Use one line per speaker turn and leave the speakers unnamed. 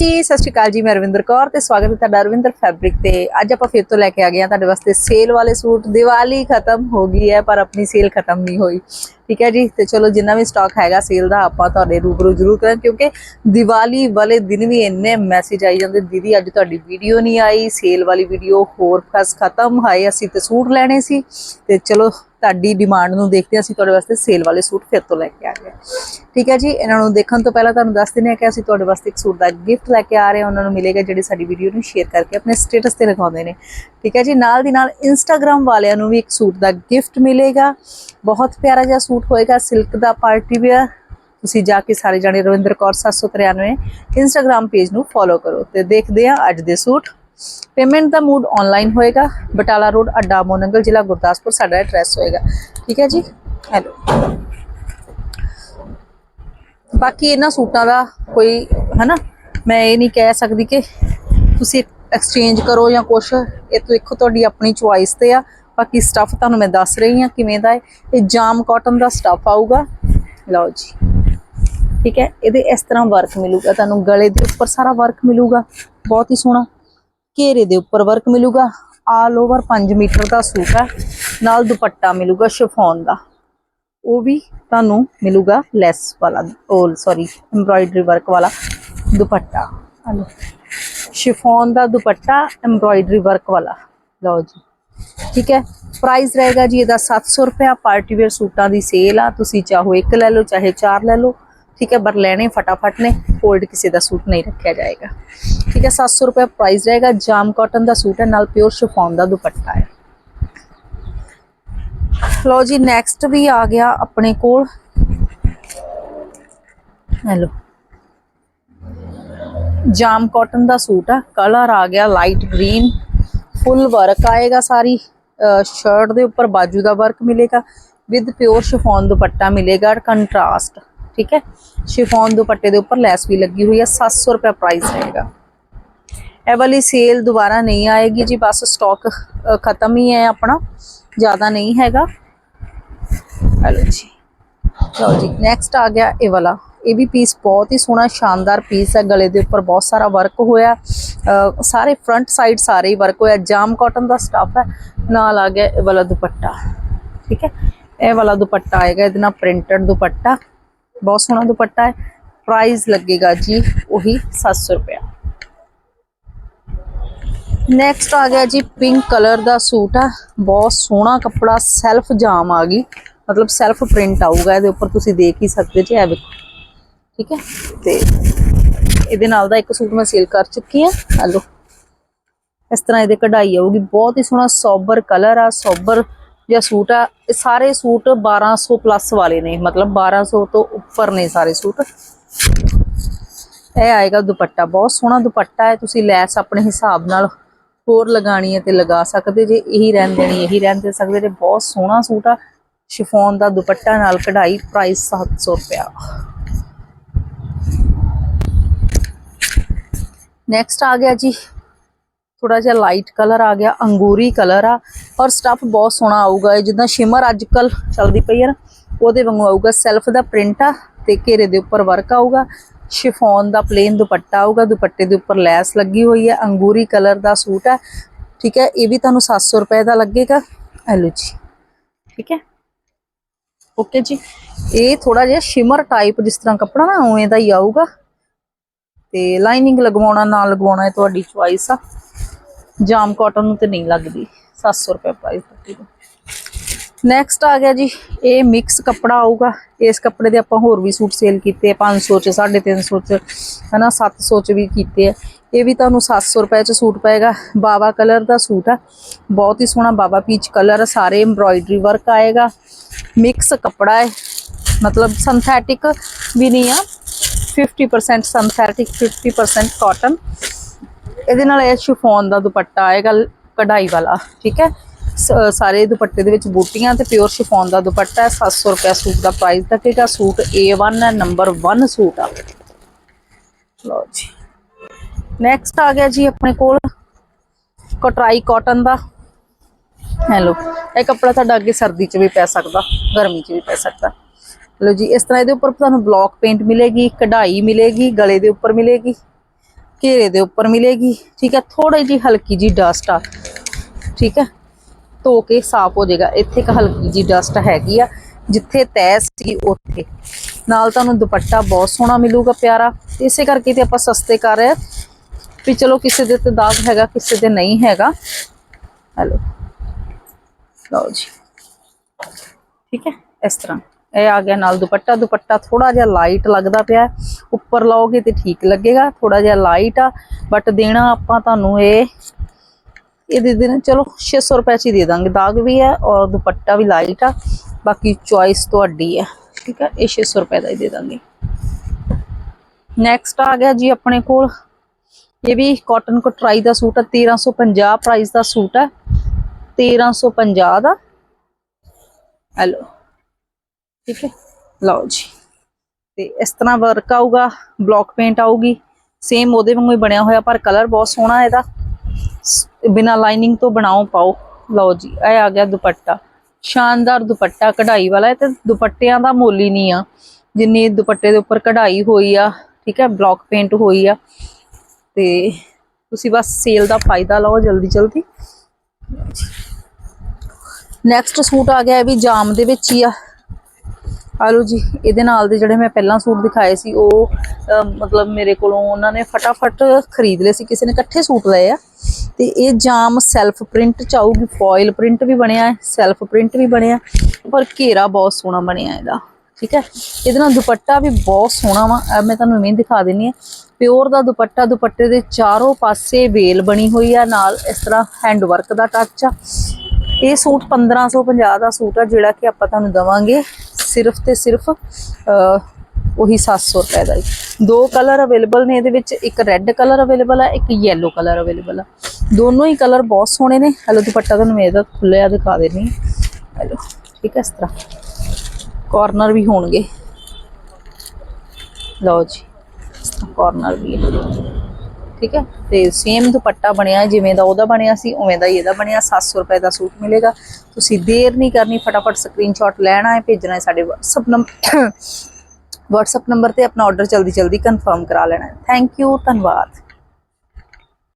ਜੀ, ਸਤਿ ਸ਼੍ਰੀ ਅਕਾਲ ਜੀ, ਮੈਂ ਰਵਿੰਦਰ ਕੌਰ ਤੇ ਸਵਾਗਤ ਹੈ ਤੁਹਾਡਾ ਰਵਿੰਦਰ ਫੈਬਰਿਕ ਤੇ। ਅੱਜ ਆਪਾਂ ਫਿਰ ਤੋਂ ਲੈ ਕੇ ਆ ਗਏ ਹਾਂ ਤੁਹਾਡੇ ਵਾਸਤੇ ਸੇਲ ਵਾਲੇ ਸੂਟ। ਦੀਵਾਲੀ ਖਤਮ ਹੋ ਗਈ ਹੈ, ਪਰ ਆਪਣੀ ਸੇਲ ਖਤਮ ਨਹੀਂ ਹੋਈ। ਠੀਕ ਹੈ ਜੀ? ਤੇ ਚਲੋ, ਜਿੰਨਾ ਵੀ ਸਟਾਕ ਹੈਗਾ ਸੇਲ ਦਾ, ਆਪਾਂ ਤੁਹਾਡੇ ਰੂਬਰੂ ਜ਼ਰੂਰ ਕਰਾਂ ਕਿਉਂਕਿ ਦੀਵਾਲੀ ਵਾਲੇ ਦਿਨ ਵੀ ਇੰਨੇ ਮੈਸੇਜ ਆਈ ਜਾਂਦੇ, ਦੀਦੀ, ਅੱਜ ਤੁਹਾਡੀ ਵੀਡੀਓ ਨਹੀਂ ਆਈ ਸੇਲ ਵਾਲੀ ਵੀਡੀਓ ਹੋਰ ਫਸ ਖਤਮ ਹੈ ਅਸੀਂ ਤੇ ਸੂਟ ਲੈਣੇ ਸੀ। ਤੇ ਚਲੋ ਤੁਹਾਡੀ ਡਿਮਾਂਡ ਨੂੰ ਦੇਖਦੇ ਹਾਂ, ਅਸੀਂ ਤੁਹਾਡੇ ਵਾਸਤੇ ਸੇਲ ਵਾਲੇ ਸੂਟ ਫਿਰ ਤੋਂ ਲੈ ਕੇ ਆ ਗਏ। ਠੀਕ ਹੈ ਜੀ, ਇਹਨਾਂ ਨੂੰ ਦੇਖਣ ਤੋਂ ਪਹਿਲਾਂ ਤੁਹਾਨੂੰ ਦੱਸ ਦਿੰਦੇ ਹਾਂ ਕਿ ਅਸੀਂ ਤੁਹਾਡੇ ਵਾਸਤੇ ਇੱਕ ਸੂਟ ਦਾ ਗਿਫਟ ਲੈ ਕੇ ਆ ਰਹੇ ਹਾਂ। ਉਹਨਾਂ ਨੂੰ ਮਿਲੇਗਾ ਜਿਹੜੇ ਸਾਡੀ ਵੀਡੀਓ ਨੂੰ ਸ਼ੇਅਰ ਕਰਕੇ ਆਪਣੇ ਸਟੇਟਸ ਤੇ ਲਗਾਉਂਦੇ ਨੇ। ਠੀਕ ਹੈ ਜੀ, ਨਾਲ ਦੀ ਨਾਲ ਇੰਸਟਾਗ੍ਰam ਵਾਲਿਆਂ ਨੂੰ ਵੀ ਇੱਕ ਸੂਟ ਦਾ ਗਿਫਟ ਮਿਲੇਗਾ। ਬਹੁਤ ਪਿਆਰਾ ਜਿਹਾ ਸੂਟ ਹੋਏਗਾ ਸਿਲਕ ਦਾ ਪਾਰਟੀ ਵੇਅਰ ਤੁਸੀਂ ਜਾ ਕੇ ਸਾਰੇ ਜਾਣੇ ਰਵਿੰਦਰ ਕੌਰ 793 ਇੰਸਟਾਗ੍ਰam ਪੇਜ ਨੂੰ ਫੋਲੋ ਕਰੋ ਤੇ ਦੇਖਦੇ ਹਾਂ ਅੱਜ ਦੇ ਸੂਟ। ਪੇਮੈਂਟ ਦਾ ਮੂਡ ਆਨਲਾਈਨ ਹੋਏਗਾ। ਬਟਾਲਾ ਰੋਡ, ਅੱਡਾ, ਮੋਨੰਗਲ ਜ਼ਿਲ੍ਹਾ, ਗੁਰਦਾਸਪੁਰ ਸਾਡਾ ਐਡਰੈਸ ਹੋਏਗਾ। ਠੀਕ ਹੈ ਜੀ? ਹੈਲੋ ਬਾਕੀ ਇਹਨਾਂ ਸੂਟਾਂ ਦਾ ਕੋਈ, ਹਨਾ, ਮੈਂ ਇਹ ਨਹੀਂ ਕਹਿ ਸਕਦੀ ਕਿ ਤੁਸੀਂ ਐਕਸਚੇਂਜ ਕਰੋ ਜਾਂ ਕੁਛ। ਇਹ ਤੋਂ ਦੇਖੋ ਤੁਹਾਡੀ ਆਪਣੀ ਚੁਆਇਸ ਤੇ ਆ। ਬਾਕੀ ਸਟੱਫ ਤੁਹਾਨੂੰ ਮੈਂ ਦੱਸ ਰਹੀ ਹਾਂ ਕਿਵੇਂ ਦਾ ਹੈ। ਇਹ ਜਾਮ ਕਾਟਨ ਦਾ ਸਟੱਫ ਆਊਗਾ। ਲਓ ਜੀ। ਠੀਕ ਹੈ? ਇਹਦੇ ਇਸ ਤਰ੍ਹਾਂ ਵਰਕ ਮਿਲੂਗਾ। ਤੁਹਾਨੂੰ ਗਲੇ ਦੇ ਉੱਪਰ ਸਾਰਾ ਵਰਕ ਮਿਲੂਗਾ। ਬਹੁਤ ਹੀ ਸੋਹਣਾ। ਘੇਰੇ ਦੇ ਉੱਪਰ ਵਰਕ ਮਿਲੂਗਾ। ਆਲ ਓਵਰ 5 ਮੀਟਰ ਦਾ ਸੂਟ ਹੈ। ਨਾਲ ਦੁਪੱਟਾ ਮਿਲੂਗਾ ਸ਼ਿਫੋਨ ਦਾ। ਉਹ ਵੀ ਤੁਹਾਨੂੰ ਮਿਲੂਗਾ ਲੈਸ ਵਾਲਾ ਓਲ ਸੌਰੀ ਐਮਬ੍ਰਾਇਡਰੀ ਵਰਕ ਵਾਲਾ ਦੁਪੱਟਾ। ਹਲੋ ਸ਼ਿਫੋਨ ਦਾ ਦੁਪੱਟਾ ਐਮਬ੍ਰਾਇਡਰੀ ਵਰਕ ਵਾਲਾ। ਲਓ ਜੀ। ਠੀਕ ਹੈ। ਪ੍ਰਾਈਸ ਰਹੇਗਾ ਜੀ ਇਹਦਾ 700 ਰੁਪਿਆ ਪਾਰਟੀ ਵੇਅਰ ਸੂਟਾਂ ਦੀ ਸੇਲ ਆ। ਤੁਸੀਂ ਚਾਹੋ ਇੱਕ ਲੈ ਲਓ, ਚਾਹੇ ਚਾਰ ਲੈ ਲਓ। ਠੀਕ ਹੈ, ਪਰ ਲੈਣੇ ਫਟਾਫਟ ਨੇ ਫੋਲਡ ਕਿਸੇ ਦਾ ਸੂਟ ਨਹੀਂ ਰੱਖਿਆ ਜਾਏਗਾ। ਠੀਕ ਹੈ 700 ਰੁਪਏ ਪ੍ਰਾਈਸ ਰਹੇਗਾ, ਜਾਮ ਕਾਟਨ ਦਾ ਸੂਟ ਹੈ, ਨਾਲ ਪਿਓਰ ਸ਼ਿਫੋਨ ਦਾ ਦੁਪੱਟਾ ਹੈ। ਲਓ ਜੀ ਨੈਕਸਟ ਵੀ ਆ ਗਿਆ ਆਪਣੇ ਕੋਲ। ਹੈਲੋ। ਜਾਮ ਕਾਟਨ ਦਾ ਸੂਟ ਆ ਕਲਰ ਆ ਗਿਆ ਲਾਈਟ ਗ੍ਰੀਨ ਫੁੱਲ ਵਰਕ ਆਏਗਾ ਸਾਰੀ ਸ਼ਰਟ ਦੇ ਉੱਪਰ ਬਾਜੂ ਦਾ ਵਰਕ ਮਿਲੇਗਾ। ਵਿਦ ਪਿਓਰ ਸ਼ਿਫੋਨ ਦੁਪੱਟਾ ਮਿਲੇਗਾ ਕੰਟਰਾਸਟ ਠੀਕ ਹੈ? ਸ਼ਿਫੋਨ ਦੁਪੱਟੇ ਦੇ ਉੱਪਰ ਲੈਸ ਵੀ ਲੱਗੀ ਹੋਈ ਹੈ 700 ਰੁਪਏ ਪ੍ਰਾਈਸ ਰਹੇਗਾ। ਇਹ ਵਾਲੀ ਸੇਲ ਦੁਬਾਰਾ ਨਹੀਂ ਆਏਗੀ ਜੀ, ਬਸ ਸਟਾਕ ਖਤਮ ਹੀ ਹੈ ਆਪਣਾ, ਜ਼ਿਆਦਾ ਨਹੀਂ ਹੈਗਾ। ਹਲੋ ਜੀ। ਲਓ ਜੀ ਨੈਕਸਟ ਆ ਗਿਆ ਇਹ ਵਾਲਾ। ਇਹ ਵੀ ਪੀਸ ਬਹੁਤ ਹੀ ਸੋਹਣਾ, ਸ਼ਾਨਦਾਰ ਪੀਸ ਹੈ, ਗਲੇ ਦੇ ਉੱਪਰ ਬਹੁਤ ਸਾਰਾ ਵਰਕ ਹੋਇਆ। ਸਾਰੇ ਫਰੰਟ ਸਾਈਡ ਸਾਰੇ ਹੀ ਵਰਕ ਹੋਇਆ। ਜਾਮ ਕਾਟਨ ਦਾ ਸਟਫ ਹੈ, ਨਾਲ ਆ ਗਿਆ ਇਹ ਵਾਲਾ ਦੁਪੱਟਾ। ਠੀਕ ਹੈ? ਇਹ ਵਾਲਾ ਦੁਪੱਟਾ ਆਏਗਾ, ਇਹਦੇ ਨਾਲ ਪ੍ਰਿੰਟਡ ਦੁਪੱਟਾ। ਬਹੁਤ ਸੋਹਣਾ ਦੁਪੱਟਾ ਹੈ। ਪ੍ਰਾਈਸ ਲੱਗੇਗਾ ਜੀ ਉਹੀ 700 ਰੁਪਏ ਨੈਕਸਟ ਆ ਗਿਆ ਜੀ ਪਿੰਕ ਕਲਰ ਦਾ ਸੂਟ ਆ। ਬਹੁਤ ਸੋਹਣਾ ਕੱਪੜਾ ਸੈਲਫ ਜਾਮ ਆ ਗਈ। ਮਤਲਬ ਸੈਲਫ ਪ੍ਰਿੰਟ ਆਊਗਾ, ਇਹਦੇ ਉੱਪਰ ਤੁਸੀਂ ਦੇਖ ਹੀ ਸਕਦੇ ਜੀ, ਇਹ ਵੇਖੋ। ਠੀਕ ਹੈ? ਤੇ ਇਹਦੇ ਨਾਲ ਦਾ ਇੱਕ ਸੂਟ ਮੈਂ ਸੇਲ ਕਰ ਚੁੱਕੀ ਹਾਂ। ਹਲੋ ਇਸ ਤਰ੍ਹਾਂ ਇਹਦੇ ਕਢਾਈ ਆਊਗੀ। ਬਹੁਤ ਹੀ ਸੋਹਣਾ ਸੋਬਰ ਕਲਰ ਆ ਸੋਬਰ ਜਿਹਾ ਸੂਟ ਆ, ਇਹ ਸਾਰੇ ਸੂਟ 1200 ਪਲੱਸ ਵਾਲੇ ਨੇ, ਮਤਲਬ 1200 ਤੋਂ ਉੱਪਰ ਨੇ ਸਾਰੇ ਸੂਟ। ਇਹ ਆਏਗਾ ਦੁਪੱਟਾ, ਬਹੁਤ ਸੋਹਣਾ ਦੁਪੱਟਾ ਹੈ, ਤੁਸੀਂ ਲੈਸ ਆਪਣੇ ਹਿਸਾਬ ਨਾਲ ਹੋਰ ਲਗਾਣੀ ਹੈ ਤੇ ਲਗਾ ਸਕਦੇ ਜੇ, ਇਹੀ ਰਹਿਣ ਦੇਣੀ, ਇਹੀ ਰਹਿਣ ਦੇ ਸਕਦੇ ਜੇ, ਬਹੁਤ ਸੋਹਣਾ ਸੂਟ ਆ। ਸ਼ਿਫੋਨ ਦਾ ਦੁਪੱਟਾ ਨਾਲ ਕਢਾਈ ਪ੍ਰਾਈਸ 700 ਰੁਪਿਆ ਨੈਕਸਟ ਆ ਗਿਆ ਜੀ ਥੋੜਾ ਜਿਹਾ ਲਾਈਟ ਕਲਰ ਆ ਗਿਆ, ਅੰਗੂਰੀ ਕਲਰ ਆ ਔਰ ਸਟੱਫ ਬਹੁਤ ਸੋਹਣਾ ਆਊਗਾ ਇਹ, ਜਿੱਦਾਂ ਸ਼ਿਮਰ ਅੱਜ ਕੱਲ ਚੱਲਦੀ ਪਈ ਆ ਨਾ, ਉਹਦੇ ਵਾਂਗੂ ਆਊਗਾ ਸੈਲਫ ਦਾ ਪ੍ਰਿੰਟ ਆ ਤੇ ਘੇਰੇ ਦੇ ਉੱਪਰ ਵਰਕ ਆਊਗਾ ਸ਼ਿਫੋਨ ਦਾ ਪਲੇਨ ਦੁਪੱਟਾ ਆਊਗਾ, ਦੁਪੱਟੇ ਦੇ ਉੱਪਰ ਲੈਸ ਲੱਗੀ ਹੋਈ ਹੈ, ਅੰਗੂਰੀ ਕਲਰ ਦਾ ਸੂਟ ਹੈ ਠੀਕ ਹੈ, ਇਹ ਵੀ ਤੁਹਾਨੂੰ 700 ਰੁਪਏ ਦਾ ਲੱਗੇਗਾ ਐਲੋ ਜੀ, ਠੀਕ ਹੈ ਓਕੇ ਜੀ, ਇਹ ਥੋੜਾ ਜਿਹਾ ਸ਼ਿਮਰ ਟਾਈਪ ਜਿਸ ਤਰ੍ਹਾਂ ਕੱਪੜਾ ਨਾ, ਉਵੇਂ ਦਾ ਹੀ ਆਊਗਾ, ਤੇ ਲਾਈਨਿੰਗ ਲਗਵਾਉਣਾ, ਨਾ ਲਗਵਾਉਣਾ ਇਹ ਤੁਹਾਡੀ ਚੁਆਇਸ ਆ। ਜਾਮ ਕਾਟਨ ਨੂੰ ਤੇ ਨਹੀਂ ਲੱਗਦੀ 700 ਰੁਪਏ ਪ੍ਰਾਈਸ ਲੱਗੇਗਾ ਨੈਕਸਟ ਆ ਗਿਆ ਜੀ, ਇਹ ਮਿਕਸ ਕੱਪੜਾ ਆਊਗਾ। ਇਸ ਕੱਪੜੇ ਦੇ ਆਪਾਂ ਹੋਰ ਵੀ ਸੂਟ ਸੇਲ ਕੀਤੇ ਆ 500 ਚ 350 ਚ, ਹਨਾ 700 ਚ ਵੀ ਕੀਤੇ ਆ। ਇਹ ਵੀ ਤੁਹਾਨੂੰ 700 ਰੁਪਏ ਚ ਸੂਟ ਪਏਗਾ। ਬਾਵਾ ਕਲਰ ਦਾ ਸੂਟ ਆ। ਬਹੁਤ ਹੀ ਸੋਹਣਾ ਬਾਵਾ ਪੀਚ ਕਲਰ ਸਾਰੇ ਐਮਬ੍ਰੋਇਡਰੀ ਵਰਕ ਆਏਗਾ। ਮਿਕਸ ਕੱਪੜਾ ਹੈ। ਮਤਲਬ ਸਿੰਥੈਟਿਕ ਵੀ ਨਹੀਂ ਆ। 50% ਸਿੰਥੈਟਿਕ 50% ਕਾਟਨ ਇਹਦੇ ਨਾਲ ਇਹ ਸ਼ਿਫੋਨ ਦਾ ਦੁਪੱਟਾ ਆਏਗਾ ਕਢਾਈ ਵਾਲਾ, ਠੀਕ ਹੈ? ਸ- ਸਾਰੇ ਦੁਪੱਟੇ ਦੇ ਵਿੱਚ ਬੂਟੀਆਂ ਤੇ ਪਿਓਰ ਸ਼ਿਫੋਨ ਦਾ ਦੁਪੱਟਾ ਹੈ 700 ਰੁਪਏ ਸੂਟ ਦਾ ਪ੍ਰਾਈਸ ਲੱਗੇਗਾ ਸੂਟ A1 ਹੈ ਨੰਬਰ 1 ਸੂਟ ਆ। ਲਓ ਜੀ। ਨੈਕਸਟ ਆ ਗਿਆ ਜੀ ਆਪਣੇ ਕੋਲ ਕਟਰਾਈ ਕਾਟਨ ਦਾ। ਹੈਲੋ, ਇਹ ਕੱਪੜਾ ਤੁਹਾਡਾ ਅੱਗੇ ਸਰਦੀ 'ਚ ਵੀ ਪੈ ਸਕਦਾ, ਗਰਮੀ 'ਚ ਵੀ ਪੈ ਸਕਦਾ। ਲਓ ਜੀ, ਇਸ ਤਰ੍ਹਾਂ ਇਹਦੇ ਉੱਪਰ ਤੁਹਾਨੂੰ ਬਲੌਕ ਪੇਂਟ ਮਿਲੇਗੀ, ਕਢਾਈ ਮਿਲੇਗੀ, ਗਲੇ ਦੇ ਉੱਪਰ ਮਿਲੇਗੀ। ਘੇਰੇ ਦੇ ਉੱਪਰ ਮਿਲੇਗੀ। ਠੀਕ ਹੈ ਥੋੜੀ ਜੀ ਹਲਕੀ ਜੀ ਡਸਟ ਆ। ਠੀਕ ਹੈ, ਧੋ ਕੇ ਸਾਫ਼ ਹੋ ਜਾਏਗਾ। ਇੱਥੇ ਇੱਕ ਹਲਕੀ ਜੀ ਡਸਟ ਹੈਗੀ ਆ, ਜਿੱਥੇ ਤੈਅ ਸੀ ਉੱਥੇ। ਨਾਲ ਤੁਹਾਨੂੰ ਦੁਪੱਟਾ ਬਹੁਤ ਸੋਹਣਾ ਮਿਲੂਗਾ ਪਿਆਰਾ। ਇਸੇ ਕਰਕੇ ਤੇ ਆਪਾਂ ਸਸਤੇ ਕਰ ਰਹੇ ਹਾਂ। ਵੀ ਚਲੋ ਕਿਸੇ ਦੇ ਤੇ ਦਾਗ ਹੈਗਾ, ਕਿਸੇ ਦੇ ਨਹੀਂ ਹੈਗਾ। ਹੈਲੋ। ਲਓ ਜੀ। ਠੀਕ ਹੈ, ਇਸ ਤਰ੍ਹਾਂ। ਇਹ ਆ ਗਿਆ ਨਾਲ ਦੁਪੱਟਾ ਦੁਪੱਟਾ ਥੋੜਾ ਜਿਹਾ ਲਾਈਟ ਲੱਗਦਾ ਪਿਆ ਉੱਪਰ ਲਾਓਗੇ ਤੇ ਠੀਕ ਲੱਗੇਗਾ ਥੋੜਾ ਜਿਹਾ ਲਾਈਟ ਆ ਬਟ ਦੇਣਾ ਆਪਾਂ ਤੁਹਾਨੂੰ ਇਹ ਇਹ ਦੇ ਦੇਣਾ ਚਲੋ 600 ਰੁਪਏ ਚ ਹੀ ਦੇ ਦਾਂਗੇ। ਦਾਗ ਵੀ ਹੈ ਔਰ ਦੁਪੱਟਾ ਵੀ ਲਾਈਟ ਆ, ਬਾਕੀ ਚੁਆਇਸ ਤੁਹਾਡੀ ਹੈ। ਠੀਕ ਹੈ, ਇਹ 600 ਰੁਪਏ ਦਾ ਹੀ ਦੇ ਦਾਂਗੇ। ਨੈਕਸਟ ਆ ਗਿਆ ਜੀ ਆਪਣੇ ਕੋਲ। ਇਹ ਵੀ ਕਾਟਨ ਕਟਰਾਈ ਦਾ ਸੂਟ ਹੈ 1350 ਪ੍ਰਾਈਸ ਦਾ ਸੂਟ ਹੈ। 1350 ਦਾ। ਹੈਲੋ ਠੀਕ ਹੈ ਲਓ ਜੀ। ਤੇ ਇਸ ਤਰ੍ਹਾਂ ਵਰਕ ਆਊਗਾ ਬਲੌਕ ਪੇਂਟ ਆਊਗੀ। ਸੇਮ ਉਹਦੇ ਵਾਂਗੂ ਹੀ ਬਣਿਆ ਹੋਇਆ, ਪਰ ਕਲਰ ਬਹੁਤ ਸੋਹਣਾ ਇਹਦਾ। ਬਿਨਾ ਲਾਈਨਿੰਗ ਤੋਂ ਬਣਾਓ, ਪਾਓ। ਲਓ ਜੀ, ਇਹ ਆ ਗਿਆ ਦੁਪੱਟਾ। ਸ਼ਾਨਦਾਰ ਦੁਪੱਟਾ, ਕਢਾਈ ਵਾਲਾ। ਤੇ ਦੁਪੱਟਿਆਂ ਦਾ ਮੁੱਲ ਹੀ ਨਹੀਂ ਆ। ਜਿੰਨੀ ਦੁਪੱਟੇ ਦੇ ਉੱਪਰ ਕਢਾਈ ਹੋਈ ਆ, ਠੀਕ ਹੈ ਬਲੌਕ ਪੇਂਟ ਹੋਈ ਆ। ਤੇ ਤੁਸੀਂ ਬਸ ਸੇਲ ਦਾ ਫਾਇਦਾ ਲਓ ਜਲਦੀ ਜਲਦੀ। ਨੈਕਸਟ ਸੂਟ ਆ ਗਿਆ ਇਹ ਵੀ ਜਾਮ ਦੇ ਵਿੱਚ ਹੀ ਆ। ਆ ਲਓ ਜੀ, ਇਹਦੇ ਨਾਲ ਦੇ ਜਿਹੜੇ ਮੈਂ ਪਹਿਲਾਂ ਸੂਟ ਦਿਖਾਏ ਸੀ, ਉਹ ਮਤਲਬ ਮੇਰੇ ਕੋਲੋਂ ਉਹਨਾਂ ਨੇ ਫਟਾਫਟ ਖਰੀਦ ਲਏ ਸੀ, ਕਿਸੇ ਨੇ ਇਕੱਠੇ ਸੂਟ ਲਏ ਆ। ਤੇ ਇਹ ਜਾਮ ਸੈਲਫ ਪ੍ਰਿੰਟ ਚ ਆਊਗੀ ਫੋਇਲ ਪ੍ਰਿੰਟ ਵੀ ਬਣਿਆ ਹੈ ਸੈਲਫ ਪ੍ਰਿੰਟ ਵੀ ਬਣਿਆ, ਪਰ ਘੇਰਾ ਬਹੁਤ ਸੋਹਣਾ ਬਣਿਆ ਇਹਦਾ, ਠੀਕ ਹੈ? ਇਹਦੇ ਨਾਲ ਦੁਪੱਟਾ ਵੀ ਬਹੁਤ ਸੋਹਣਾ ਵਾ ਮੈਂ ਤੁਹਾਨੂੰ ਇਵੇਂ ਦਿਖਾ ਦਿੰਨੀ ਆ ਪਿਓਰ ਦਾ ਦੁਪੱਟਾ, ਦੁਪੱਟੇ ਦੇ ਚਾਰੋਂ ਪਾਸੇ ਵੇਲ ਬਣੀ ਹੋਈ ਆ, ਨਾਲ ਇਸ ਤਰ੍ਹਾਂ ਹੈਂਡ ਵਰਕ ਦਾ ਟੱਚ ਆ। ਇਹ ਸੂਟ 1550 ਦਾ ਸੂਟ ਆ, ਜਿਹੜਾ ਕਿ ਆਪਾਂ ਤੁਹਾਨੂੰ ਦਵਾਂਗੇ। ਸਿਰਫ ਤੇ ਸਿਰਫ ਅਹ, ਉਹੀ 700 ਰੁਪਏ ਦਾ ਹੀ। ਦੋ ਕਲਰ ਅਵੇਲੇਬਲ ਨੇ ਇਹਦੇ ਵਿੱਚ ਇੱਕ ਰੈੱਡ ਕਲਰ ਅਵੇਲੇਬਲ ਹੈ ਇੱਕ ਯੈਲੋ ਕਲਰ ਅਵੇਲੇਬਲ ਹੈ ਦੋਨੋਂ ਹੀ ਕਲਰ ਬਹੁਤ ਸੋਹਣੇ ਨੇ। ਹਲੋ ਦੁਪੱਟਾ ਤੁਹਾਨੂੰ ਮੈਂ ਇਹਦਾ ਖੁੱਲਿਆ ਦਿਖਾ ਦੇਣੀ ਹੈਲੋ ਠੀਕ ਹੈ ਇਸ ਤਰ੍ਹਾਂ। ਕਾਰਨਰ ਵੀ ਹੋਣਗੇ। ਲਓ ਜੀ ਕਾਰਨਰ ਵੀ ਹੈ। ਠੀਕ ਹੈ? ਤੇ ਸੇਮ ਦੁਪੱਟਾ ਬਣਿਆ, ਜਿਵੇਂ ਦਾ ਉਹਦਾ ਬਣਿਆ ਸੀ, ਉਵੇਂ ਦਾ ਹੀ ਇਹਦਾ ਬਣਿਆ। 700 ਰੁਪਏ ਦਾ ਸੂਟ ਮਿਲੇਗਾ। ਤੁਸੀਂ ਦੇਰ ਨਹੀਂ ਕਰਨੀ, ਫਟਾਫਟ ਸਕਰੀਨਸ਼ਾਟ ਲੈਣਾ ਹੈ ਭੇਜਣਾ ਹੈ ਸਾਡੇ WhatsApp ਨੰਬਰ WhatsApp ਨੰਬਰ ਤੇ ਆਪਣਾ ਆਰਡਰ ਜਲਦੀ ਜਲਦੀ ਕਨਫਰਮ ਕਰਾ ਲੈਣਾ ਹੈ। ਥੈਂਕ ਯੂ ਧੰਨਵਾਦ।